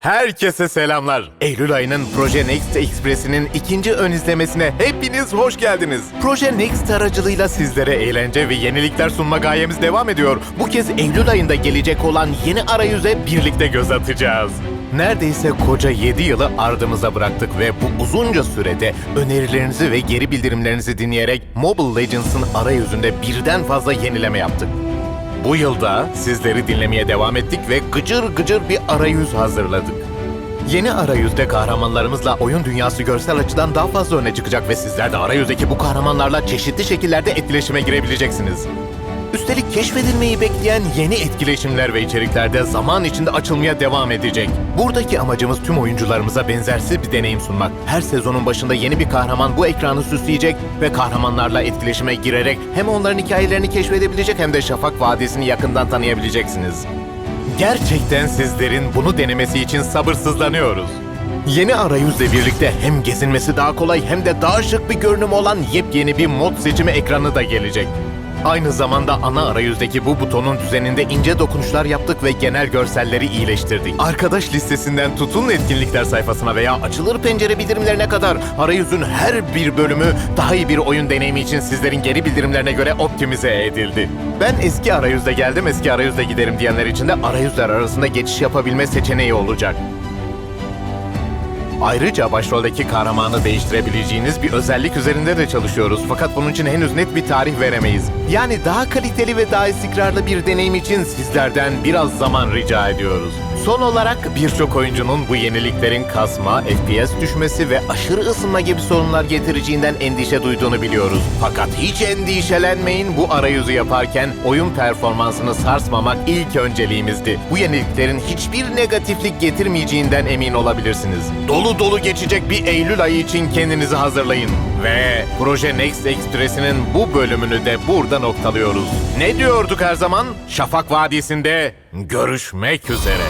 Herkese selamlar. Eylül ayının Proje Next Express'inin ikinci ön izlemesine hepiniz hoş geldiniz. Proje Next aracılığıyla sizlere eğlence ve yenilikler sunma gayemiz devam ediyor. Bu kez Eylül ayında gelecek olan yeni arayüze birlikte göz atacağız. Neredeyse koca 7 yılı ardımıza bıraktık ve bu uzunca sürede önerilerinizi ve geri bildirimlerinizi dinleyerek Mobile Legends'ın arayüzünde birden fazla yenileme yaptık. Bu yılda sizleri dinlemeye devam ettik ve gıcır gıcır bir arayüz hazırladık. Yeni arayüzde kahramanlarımızla oyun dünyası görsel açıdan daha fazla öne çıkacak ve sizler de arayüzdeki bu kahramanlarla çeşitli şekillerde etkileşime girebileceksiniz. Üstelik keşfedilmeyi bekleyen yeni etkileşimler ve içerikler de zaman içinde açılmaya devam edecek. Buradaki amacımız tüm oyuncularımıza benzersiz bir deneyim sunmak. Her sezonun başında yeni bir kahraman bu ekranı süsleyecek ve kahramanlarla etkileşime girerek hem onların hikayelerini keşfedebilecek hem de Şafak Vadisi'ni yakından tanıyabileceksiniz. Gerçekten sizlerin bunu denemesi için sabırsızlanıyoruz. Yeni arayüzle birlikte hem gezinmesi daha kolay hem de daha şık bir görünüm olan yepyeni bir mod seçimi ekranı da gelecek. Aynı zamanda ana arayüzdeki bu butonun düzeninde ince dokunuşlar yaptık ve genel görselleri iyileştirdik. Arkadaş listesinden tutun etkinlikler sayfasına veya açılır pencere bildirimlerine kadar arayüzün her bir bölümü daha iyi bir oyun deneyimi için sizlerin geri bildirimlerine göre optimize edildi. Ben eski arayüzde geldim eski arayüzde giderim diyenler için de arayüzler arasında geçiş yapabilme seçeneği olacak. Ayrıca başroldeki kahramanı değiştirebileceğiniz bir özellik üzerinde de çalışıyoruz. Fakat bunun için henüz net bir tarih veremeyiz. Yani daha kaliteli ve daha istikrarlı bir deneyim için sizlerden biraz zaman rica ediyoruz. Son olarak birçok oyuncunun bu yeniliklerin kasma, FPS düşmesi ve aşırı ısınma gibi sorunlar getireceğinden endişe duyduğunu biliyoruz. Fakat hiç endişelenmeyin bu arayüzü yaparken oyun performansını sarsmamak ilk önceliğimizdi. Bu yeniliklerin hiçbir negatiflik getirmeyeceğinden emin olabilirsiniz. Dolu dolu geçecek bir Eylül ayı için kendinizi hazırlayın. Ve Proje Next Express'inin bu bölümünü de burada noktalıyoruz. Ne diyorduk her zaman? Şafak Vadisi'nde görüşmek üzere.